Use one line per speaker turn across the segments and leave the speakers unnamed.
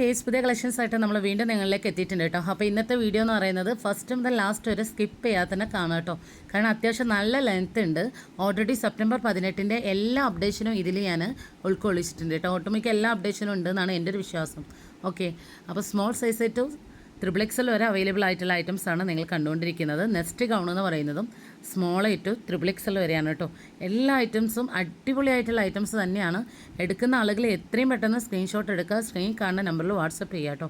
Days പുതിയ collections ആയിട്ട് നമ്മൾ വീണ്ടും നിങ്ങളിലേക്ക് എത്തിയിട്ടുണ്ട് കേട്ടോ. അപ്പോൾ ഇന്നത്തെ വീഡിയോ എന്ന് പറയുന്നത് ഫസ്റ്റ് മുതൽ ലാസ്റ്റ് വരെ സ്കിപ്പ് ചെയ്യാതെ തന്നെ കാണാം കേട്ടോ. കാരണം അത്യാവശ്യം നല്ല ലെങ്ത് ഉണ്ട്. ഓൾറെഡി സെപ്റ്റംബർ പതിനെട്ടിന്റെ എല്ലാ അപ്ഡേഷനും ഇതിൽ ഞാൻ ഉൾക്കൊള്ളിച്ചിട്ടുണ്ട് കേട്ടോ. ഒട്ടുമിക്ക എല്ലാ അപ്ഡേഷനും ഉണ്ട് എന്നാണ് എന്റെ ഒരു വിശ്വാസം. ഓക്കെ അപ്പോൾ സ്മോൾ സൈസ് ടു ത്രിബിൾ വരെ അവൈലബിൾ ആയിട്ടുള്ള ഐറ്റംസ് ആണ് നിങ്ങൾ കണ്ടുകൊണ്ടിരിക്കുന്നത്. നെക്സ്റ്റ് ഗൗൺ എന്ന് പറയുന്നതും സ്മോൾ ടു ത്രിബിൾ എക്സൽ വരെയാണ് കേട്ടോ. എല്ലാ ഐറ്റംസും അടിപൊളിയായിട്ടുള്ള ഐറ്റംസ് തന്നെയാണ്. എടുക്കുന്ന ആളുകൾ എത്രയും പെട്ടെന്ന് സ്ക്രീൻഷോട്ട് എടുക്കുക സ്ക്രീൻ കാണുന്ന നമ്പറിൽ വാട്സപ്പ് ചെയ്യുക കേട്ടോ.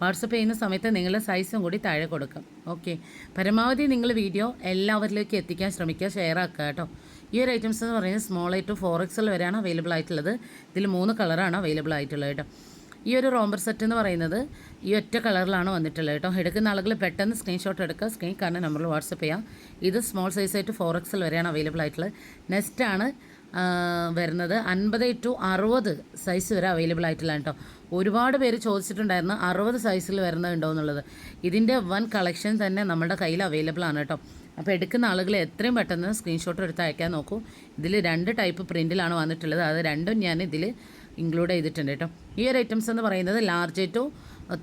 വാട്സപ്പ് ചെയ്യുന്ന സമയത്ത് നിങ്ങളുടെ സൈസും കൂടി താഴെ കൊടുക്കാം ഓക്കെ പരമാവധി നിങ്ങൾ വീഡിയോ എല്ലാവരിലേക്കും എത്തിക്കാൻ ശ്രമിക്കുക ഷെയർ ആക്കുക കേട്ടോ. ഈ ഒരു ഐറ്റംസ് എന്ന് പറയുന്നത് സ്മോൾ ടു ഫോർ എക്സൽ വരെയാണ് അവൈലബിൾ ആയിട്ടുള്ളത്. ഇതിൽ മൂന്ന് കളറാണ് അവൈലബിൾ ആയിട്ടുള്ളത് കേട്ടോ. ഈ ഒരു റോംബർ സെറ്റ് എന്ന് പറയുന്നത് ഈ ഒറ്റ കളറിലാണ് വന്നിട്ടുള്ളത് കേട്ടോ. എടുക്കുന്ന ആളുകൾ പെട്ടെന്ന് സ്ക്രീൻഷോട്ട് എടുക്കുക. സ്ക്രീൻ കാരണം നമ്പറിൽ വാട്സപ്പ് ചെയ്യാം. ഇത് സ്മോൾ സൈസായിട്ട് ഫോർ എക്സൽ വരെയാണ് അവൈലബിൾ ആയിട്ടുള്ളത്. നെക്സ്റ്റ് ആണ് വരുന്നത് അൻപത് ടു അറുപത് സൈസ് വരെ അവൈലബിൾ ആയിട്ടുള്ള കേട്ടോ. ഒരുപാട് പേര് ചോദിച്ചിട്ടുണ്ടായിരുന്നു അറുപത് സൈസിൽ വരുന്നുണ്ടോ എന്നുള്ളത്. ഇതിന്റെ വൺ കളക്ഷൻ തന്നെ നമ്മുടെ കയ്യിൽ അവൈലബിൾ ആണ് കേട്ടോ. അപ്പോൾ എടുക്കുന്ന ആളുകൾ എത്രയും പെട്ടെന്ന് സ്ക്രീൻഷോട്ട് എടുത്ത് അയക്കാൻ നോക്കൂ. ഇതിൽ രണ്ട് ടൈപ്പ് പ്രിന്റിലാണ് വന്നിട്ടുള്ളത്. അത് രണ്ടും ഞാൻ ഇതിൽ ഇൻക്ലൂഡ് ചെയ്തിട്ടുണ്ട് കേട്ടോ. ഈ ഒരു ഐറ്റംസ് എന്ന് പറയുന്നത് ലാർജ് ടു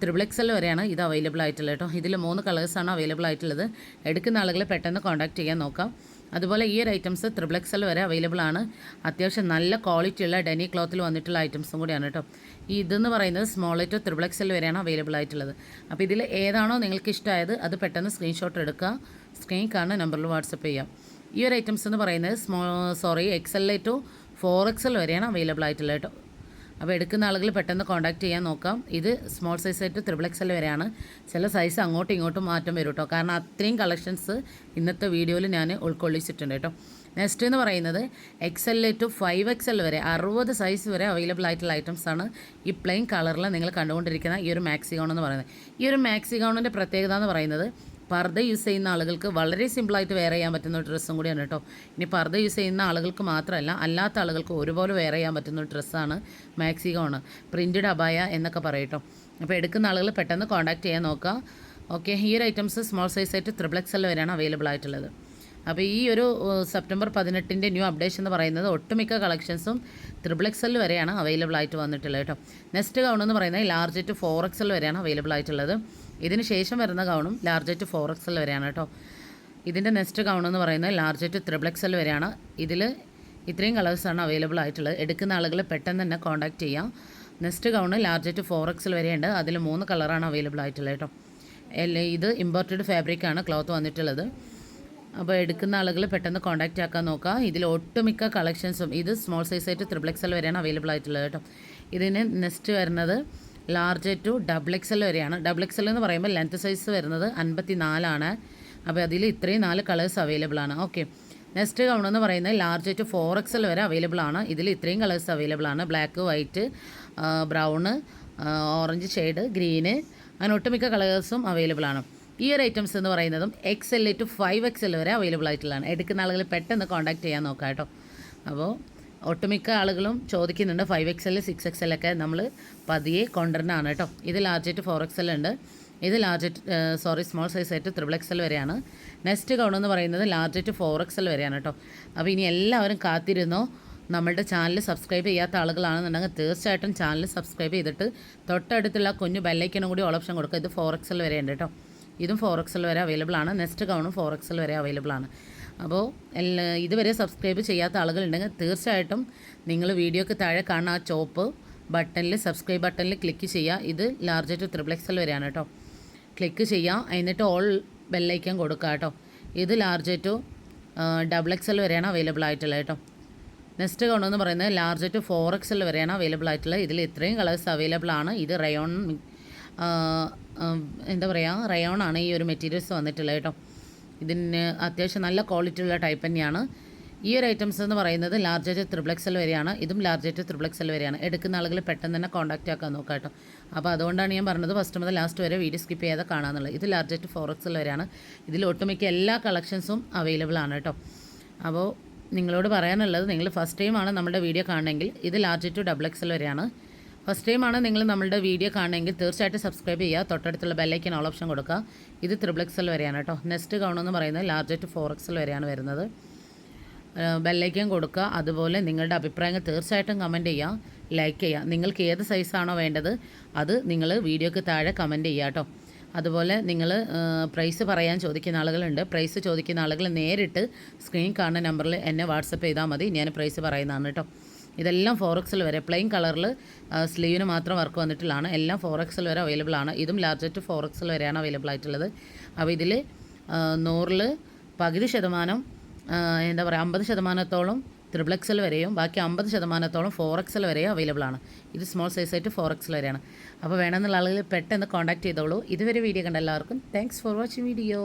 ത്രിബിൾ എക്സൽ വരെയാണ് ഇത് അവൈലബിൾ ആയിട്ടുള്ളത് കേട്ടോ. ഇതിൽ മൂന്ന് കളേഴ്സാണ് അവൈലബിൾ ആയിട്ടുള്ളത്. എടുക്കുന്ന ആളുകൾ പെട്ടെന്ന് കോൺടാക്ട് ചെയ്യാൻ നോക്കാം. അതുപോലെ ഈ ഒരു ഐറ്റംസ് ത്രിബിൾ എക്സൽ വരെ അവൈലബിൾ ആണ്. അത്യാവശ്യം നല്ല ക്വാളിറ്റി ഉള്ള ഡെനി ക്ലോത്തിൽ വന്നിട്ടുള്ള ഐറ്റംസും കൂടിയാണ് കേട്ടോ. ഈ ഇതെന്ന് പറയുന്നത് സ്മോൾ ടു ത്രിബിൾ എക്സൽ വരെയാണ് അവൈലബിൾ ആയിട്ടുള്ളത്. അപ്പോൾ ഇതിൽ ഏതാണോ നിങ്ങൾക്ക് ഇഷ്ടമായത് അത് പെട്ടെന്ന് സ്ക്രീൻഷോട്ട് എടുക്കുക. സ്ക്രീൻ കാണുന്ന നമ്പറിൽ വാട്സപ്പ് ചെയ്യാം. ഈ ഒരു ഐറ്റംസ് എന്ന് പറയുന്നത് സ്മോ sorry XL to four XL വരെയാണ് അവൈലബിൾ ആയിട്ടുള്ളത് കേട്ടോ. അപ്പോൾ എടുക്കുന്ന ആളുകൾ പെട്ടെന്ന് കോൺടാക്ട് ചെയ്യാൻ നോക്കാം. ഇത് സ്മോൾ സൈസ് ആയിട്ട് ത്രിബിൾ എക്സൽ വരെയാണ്. ചില സൈസ് അങ്ങോട്ടും ഇങ്ങോട്ടും മാറ്റം വരും കേട്ടോ കാരണം അത്രയും കളക്ഷൻസ് ഇന്നത്തെ വീഡിയോയിൽ ഞാൻ ഉൾക്കൊള്ളിച്ചിട്ടുണ്ട് കേട്ടോ നെക്സ്റ്റ് എന്ന് പറയുന്നത് എക്സൽ ടു ഫൈവ് എൽ വരെ അറുപത് സൈസ് വരെ അവൈലബിൾ ആയിട്ടുള്ള ഐറ്റംസ് ആണ് ഈ പ്ലെയിൻ കളറിൽ നിങ്ങൾ കണ്ടുകൊണ്ടിരിക്കുന്ന ഈ ഒരു മാക്സി ഗൗൺ എന്ന് പറയുന്നത്. ഈ ഒരു മാക്സി ഗൗണിന്റെ പ്രത്യേകത എന്ന് പറയുന്നത് പർദ്ദ യൂസ് ചെയ്യുന്ന ആളുകൾക്ക് വളരെ സിമ്പിളായിട്ട് വെയർ ചെയ്യാൻ പറ്റുന്ന ഒരു ഡ്രസ്സും കൂടിയാണ് കേട്ടോ. ഇനി പർദ്ദ യൂസ് ചെയ്യുന്ന ആളുകൾക്ക് മാത്രമല്ല അല്ലാത്ത ആളുകൾക്ക് ഒരുപോലെ വെയർ ചെയ്യാൻ പറ്റുന്ന ഒരു ഡ്രസ്സാണ് മാക്സികോണ്. പ്രിന്റഡ് അബായ എന്നൊക്കെ പറയട്ടോ. അപ്പോൾ എടുക്കുന്ന ആളുകൾ പെട്ടെന്ന് കോൺടാക്ട് ചെയ്യാൻ നോക്കുക. ഓക്കെ ഈ ഒരു ഐറ്റംസ് സ്മോൾ സൈസ് ആയിട്ട് ത്രിബിൾ എക്സൽ വരെയാണ് അവൈലബിൾ ആയിട്ടുള്ളത്. അപ്പോൾ ഈ ഒരു സെപ്റ്റംബർ പതിനെട്ടിന്റെ ന്യൂ അപ്ഡേഷൻ എന്ന് പറയുന്നത് ഒട്ടുമിക്ക കളക്ഷൻസും ത്രിബിൾ എക്സൽ വരെയാണ് അവൈലബിൾ ആയിട്ട് വന്നിട്ടുള്ളത് കേട്ടോ. നെക്സ്റ്റ് ഗൗൺ എന്ന് പറയുന്നത് ലാർജ് ടു ഫോർ എക്സൽ വരെയാണ് അവൈലബിൾ ആയിട്ടുള്ളത്. ഇതിന് ശേഷം വരുന്ന ഗൗണും ലാർജ് ടു ഫോർ എക്സൽ വരെയാണ് കേട്ടോ. ഇതിന്റെ നെക്സ്റ്റ് ഗൗൺ എന്ന് പറയുന്നത് ലാർജ് ടു ത്രിബിൾ എക്സൽ വരെയാണ്. ഇതിൽ ഇത്രയും കളേഴ്സാണ് അവൈലബിൾ ആയിട്ടുള്ളത്. എടുക്കുന്ന ആളുകൾ പെട്ടെന്ന് തന്നെ കോൺടാക്ട് ചെയ്യാം. Next gown large to four XL വരെയുണ്ട്. അതിൽ മൂന്ന് കളറാണ് അവൈലബിൾ ആയിട്ടുള്ളത് കേട്ടോ. ഇത് ഇമ്പോർട്ടഡ് ഫാബ്രിക്കാണ് ക്ലോത്ത് വന്നിട്ടുള്ളത്. അപ്പോൾ എടുക്കുന്ന ആളുകൾ പെട്ടെന്ന് കോൺടാക്റ്റ് ആക്കാൻ നോക്കുക ഇതിൽ ഒട്ടുമിക്ക കളക്ഷൻസും ഇത് സ്മോൾ സൈസ് ആയിട്ട് ത്രിബിൾ എക്സൽ വരെയാണ് അവൈലബിൾ ആയിട്ടുള്ളത് കേട്ടോ. ഇതിന് നെക്സ്റ്റ് വരുന്നത് ലാർജ് ടു ഡബിൾ എക്സൽ വരെയാണ്. ഡബിൾ എക്സൽ എന്ന് പറയുമ്പോൾ ലെങ്ത് സൈസ് വരുന്നത് അൻപത്തി നാലാണ് അപ്പോൾ അതിൽ ഇത്രയും നാല് കളേഴ്സ് അവൈലബിൾ ആണ്. ഓക്കെ നെക്സ്റ്റ് ഗൗൺ എന്ന് പറയുന്നത് ലാർജ് ടു ഫോർ എക്സൽ വരെ അവൈലബിൾ ആണ്. ഇതിൽ ഇത്രയും കളേഴ്സ് അവൈലബിൾ ആണ്. Black white brown orange shade green അങ്ങനെ ഒട്ടുമിക്ക കളേഴ്സും അവൈലബിൾ ആണ്. ഈ ഒരു ഐറ്റംസ് എന്ന് പറയുന്നതും X L to five X L വരെ അവൈലബിൾ ആയിട്ടുള്ളതാണ്. എടുക്കുന്ന ആളുകൾ പെട്ടെന്ന് കോൺടാക്ട് ചെയ്യാൻ നോക്കാം കേട്ടോ അപ്പോൾ ഒട്ടുമിക്ക ആളുകളും ചോദിക്കുന്നുണ്ട് five X L six X L ഒക്കെ നമ്മൾ പതിയെ കൊണ്ടുവരുന്നതാണ് കേട്ടോ. ഇത് ലാർജ് ഫോർ എക്സ് എൽ ഉണ്ട്. ഇത് ലാർജ് സോറി സ്മോൾ സൈസ് ആയിട്ട് ത്രിബിൾ എക്സ് എൽ വരെയാണ്. നെക്സ്റ്റ് ഗൗൺ എന്ന് പറയുന്നത് ലാർജ് ഫോർ എക്സ് എൽ വരെയാണ് കേട്ടോ. അപ്പോൾ ഇനി എല്ലാവരും കാത്തിരുന്നോ? നമ്മളുടെ ചാനൽ സബ്സ്ക്രൈബ് ചെയ്യാത്ത ആളുകളാണെന്നുണ്ടെങ്കിൽ തീർച്ചയായിട്ടും ചാനൽ സബ്സ്ക്രൈബ് ചെയ്തിട്ട് തൊട്ടടുത്തുള്ള കുഞ്ഞു ബെല്ലൈക്കനും കൂടി ഓൾ ഓപ്ഷൻ കൊടുക്കുക. ഇത് ഫോർ എക്സ് എൽ വരെ ഉണ്ട് കേട്ടോ. ഇതും ഫോർ എക്സ് എൽ വരെ അവൈലബിൾ ആണ്. നെക്സ്റ്റ് ഗൗണും ഫോർ എക്സ് എൽ വരെ അവൈലബിൾ ആണ്. അപ്പോൾ എല്ലാ ഇതുവരെ സബ്സ്ക്രൈബ് ചെയ്യാത്ത ആളുകളുണ്ടെങ്കിൽ തീർച്ചയായിട്ടും നിങ്ങൾ വീഡിയോക്ക് താഴെ കാണുന്ന ആ ചോപ്പ് ബട്ടണിൽ സബ്സ്ക്രൈബ് ബട്ടണിൽ ക്ലിക്ക് ചെയ്യുക. ഇത് large to triple X L വരെയാണ് കേട്ടോ. ക്ലിക്ക് ചെയ്യുക. എന്നിട്ട് ഓൾ ബെല്ലൈക്കൻ കൊടുക്കുക കേട്ടോ. ഇത് ലാർജ് ടു ഡബിൾ എക്സൽ വരെയാണ് അവൈലബിൾ ആയിട്ടുള്ളത് കേട്ടോ. നെക്സ്റ്റ് ഗൗൺ എന്ന് പറയുന്നത് ലാർജ് ടു ഫോർ എക്സൽ വരെയാണ് അവൈലബിൾ ആയിട്ടുള്ളത്. ഇതിൽ ഇത്രയും കളേഴ്സ് അവൈലബിൾ ആണ്. ഇത് റയോൺ എന്താ പറയുക റയോൺ ആണ് ഈ ഒരു മെറ്റീരിയൽസ് വന്നിട്ടുള്ളത് കേട്ടോ. ഇതിന് അത്യാവശ്യം നല്ല ക്വാളിറ്റി ഉള്ള ടൈപ്പ് തന്നെയാണ്. ഈ ഒരു ഐറ്റംസ് എന്ന് പറയുന്നത് ലാർജ് എക്സ് എൽ വരെയാണ്. ഇതും ലാർജ് എക്സ് എൽ വരെയാണ്. എടുക്കുന്ന ആളുകൾ പെട്ടെന്ന് തന്നെ കോൺടാക്റ്റ് ആക്കാൻ നോക്കാം കേട്ടോ. അപ്പോൾ അതുകൊണ്ടാണ് ഞാൻ പറഞ്ഞത് ഫസ്റ്റ് മുതൽ ലാസ്റ്റ് വരെ വീഡിയോ സ്കിപ്പ് ചെയ്യാതെ കാണാമെന്നുള്ളത് ഇത് ലാർജ് ആയിട്ട് ഫോർ എക്സൽ വരെയാണ്. ഇതിൽ ഒട്ടുമിക്ക എല്ലാ കളക്ഷൻസും അവൈലബിൾ ആണ് കേട്ടോ. അപ്പോൾ നിങ്ങളോട് പറയാനുള്ളത് നിങ്ങൾ ഫസ്റ്റ് ടൈമാണ് നമ്മുടെ വീഡിയോ കാണണമെങ്കിൽ ഇത് ലാർജ് ടു ഡബിൾ എക്സൽ വരെയാണ്. ഫസ്റ്റ് ടൈമാണ് നിങ്ങൾ നമ്മളുടെ വീഡിയോ കാണണമെങ്കിൽ തീർച്ചയായിട്ടും സബ്സ്ക്രൈബ് ചെയ്യുക. തൊട്ടടുത്തുള്ള ബെല്ലൈക്കൻ ഓൾ ഓപ്ഷൻ കൊടുക്കുക. ഇത് ത്രിബിൾ എക്സൽ വരെയാണ് കേട്ടോ. നെക്സ്റ്റ് ഗൗൺ എന്ന് പറയുന്നത് ലാർജ് ടു ഫോർ എക്സൽ വരെയാണ് വരുന്നത്. ബെല്ലൈക്കൻ കൊടുക്കുക. അതുപോലെ നിങ്ങളുടെ അഭിപ്രായങ്ങൾ തീർച്ചയായിട്ടും കമന്റ് ചെയ്യുക. ലൈക്ക് ചെയ്യുക. നിങ്ങൾക്ക് ഏത് സൈസാണോ വേണ്ടത് അത് നിങ്ങൾ വീഡിയോക്ക് താഴെ കമന്റ് ചെയ്യുക കേട്ടോ. അതുപോലെ നിങ്ങൾ പ്രൈസ് പറയാൻ ചോദിക്കുന്ന ആളുകളുണ്ട്. പ്രൈസ് ചോദിക്കുന്ന ആളുകൾ നേരിട്ട് സ്ക്രീൻ കാണുന്ന നമ്പറിൽ എന്നെ വാട്സപ്പ് ചെയ്താൽ മതി. ഞാൻ പ്രൈസ് പറയുന്നതാണ് കേട്ടോ. ഇതെല്ലാം ഫോർ എക്സൽ വരെ. പ്ലെയിൻ കളറിൽ സ്ലീവിന് മാത്രം വർക്ക് വന്നിട്ടുള്ളതാണ്. എല്ലാം ഫോർ എക്സൽ വരെ അവൈലബിൾ ആണ്. ഇതും ലാർജസ്റ്റ് ടു ഫോർ എക്സൽ വരെയാണ് അവൈലബിൾ ആയിട്ടുള്ളത്. അപ്പോൾ ഇതിൽ നൂറിൽ പകുതി ശതമാനം എന്താ പറയുക അമ്പത് ശതമാനത്തോളം ത്രിബിൾ എക്സൽ വരെയും ബാക്കി അമ്പത് ശതമാനത്തോളം ഫോർ എക്സൽ വരെയും അവൈലബിൾ ആണ്. ഇത് സ്മോൾ സൈസ് ആയിട്ട് ഫോർ എക്സൽ വരെയാണ്. അപ്പോൾ വേണമെന്നുള്ള ആളുകൾ പെട്ടെന്ന് കോൺടാക്ട് ചെയ്തോളൂ. ഇതുവരെ വീഡിയോ കണ്ട എല്ലാവർക്കും താങ്ക്സ് ഫോർ വാച്ചിങ് വീഡിയോ